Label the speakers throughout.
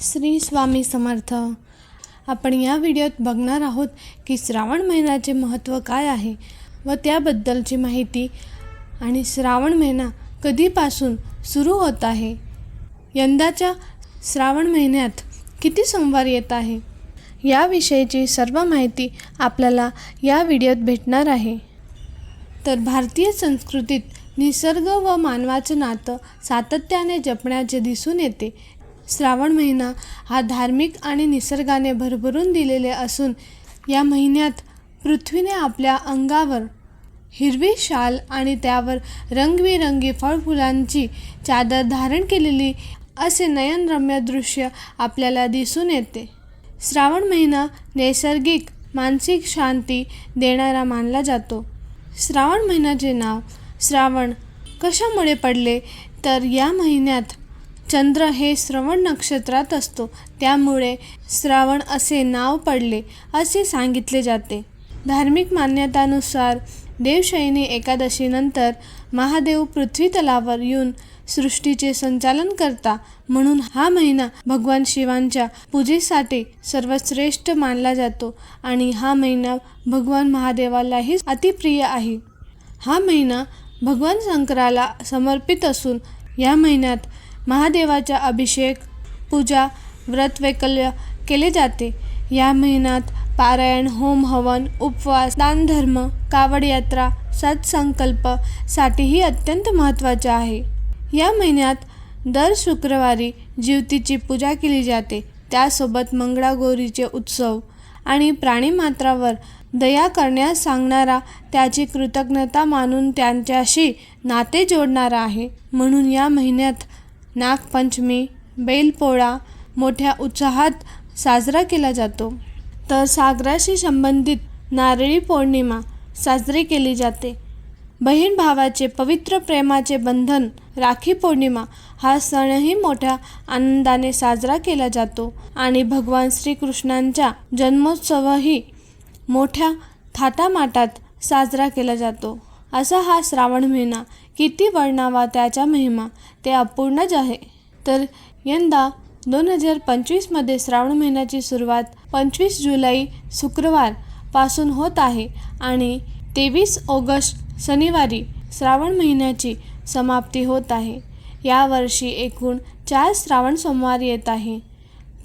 Speaker 1: श्री स्वामी समर्थ. आपण या व्हिडिओत बघणार आहोत की श्रावण महिन्याचे महत्त्व काय आहे व त्याबद्दलची माहिती आणि श्रावण महिना कधीपासून सुरू होत आहे? यंदाच्या श्रावण महिन्यात किती सोमवार येत आहे? याविषयीची सर्व माहिती आपल्याला या व्हिडिओत भेटणार आहे. तर भारतीय संस्कृतीत निसर्ग व मानवाचं नातं सातत्याने जपण्याचे दिसून येते श्रावण महिना हा धार्मिक आणि निसर्गाने भरभरून दिलेले असून या महिन्यात पृथ्वीने आपल्या अंगावर हिरवी शाल आणि त्यावर रंगबिरंगी फळफुलांची चादर धारण केलेली असे नयनरम्य दृश्य आपल्याला दिसून येते. श्रावण महिना नैसर्गिक मानसिक शांती देणारा मानला जातो. श्रावण महिन्याचे नाव श्रावण कशामुळे पडले? तर या महिन्यात चंद्र हे श्रवण नक्षत्रात असतो. त्यामुळे श्रावण असे नाव पडले असे सांगितले जाते. धार्मिक मान्यतानुसार देवशयनी एकादशीनंतर महादेव पृथ्वी तलावर येऊन सृष्टीचे संचालन करता म्हणून हा महिना भगवान शिवांच्या पूजेसाठी सर्वश्रेष्ठ मानला जातो आणि हा महिना भगवान महादेवालाही अतिप्रिय आहे. हा महिना भगवान शंकराला समर्पित असून या महिन्यात महादेवाचा अभिषेक पूजा व्रत वैकल्य केले जाते. या महिन्यात पारायण होम हवन उपवास दानधर्म कावड यात्रा सत्संकल्पसाठीही अत्यंत महत्त्वाचे आहे. या महिन्यात दर शुक्रवारी जीवतीची पूजा केली जाते. त्यासोबत मंगळागौरीचे उत्सव आणि प्राणीमात्रावर दया करण्यास सांगणारा त्याची कृतज्ञता मानून त्यांच्याशी नाते जोडणारा आहे. म्हणून या महिन्यात नागपंचमी बैलपोळा मोठ्या उत्साहात साजरा केला जातो. तर सागराशी संबंधित नारळी पौर्णिमा साजरी केली जाते. बहीण भावाचे पवित्र प्रेमाचे बंधन राखी पौर्णिमा हा सणही मोठ्या आनंदाने साजरा केला जातो आणि भगवान श्रीकृष्णांचा जन्मोत्सवही मोठ्या थाटामाटात साजरा केला जातो. असा हा श्रावण महिना किती वर्णावा त्याचा महिमा ते अपूर्णच आहे. तर यंदा दोन हजार पंचवीसमध्ये श्रावण महिन्याची सुरुवात पंचवीस जुलै शुक्रवारपासून होत आहे आणि तेवीस ऑगस्ट शनिवारी श्रावण महिन्याची समाप्ती होत आहे. यावर्षी एकूण चार श्रावण सोमवार येत आहे.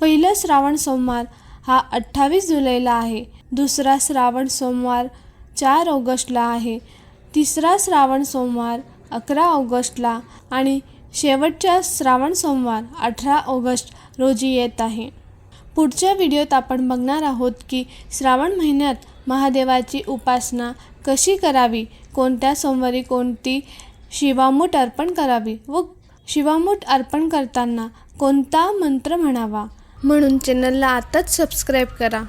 Speaker 1: पहिला श्रावण सोमवार हा अठ्ठावीस जुलैला आहे. दुसरा श्रावण सोमवार चार ऑगस्टला आहे. तिसरा श्रावण सोमवार अकरा ऑगस्टला आणि शेवटचा श्रावण सोमवार अठरा ऑगस्ट रोजी येत आहे. पुढच्या व्हिडिओत आपण बघणार आहोत की श्रावण महिन्यात महादेवाची उपासना कशी करावी कोणत्या सोमवारी कोणती शिवामूठ अर्पण करावी व शिवामूठ अर्पण करताना कोणता मंत्र म्हणावा म्हणून चॅनलला आताच सबस्क्राईब करा.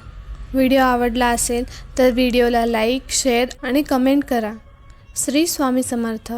Speaker 1: व्हिडिओ आवडला असेल तर व्हिडिओला लाईक शेअर आणि कमेंट करा. श्री स्वामी समर्थ.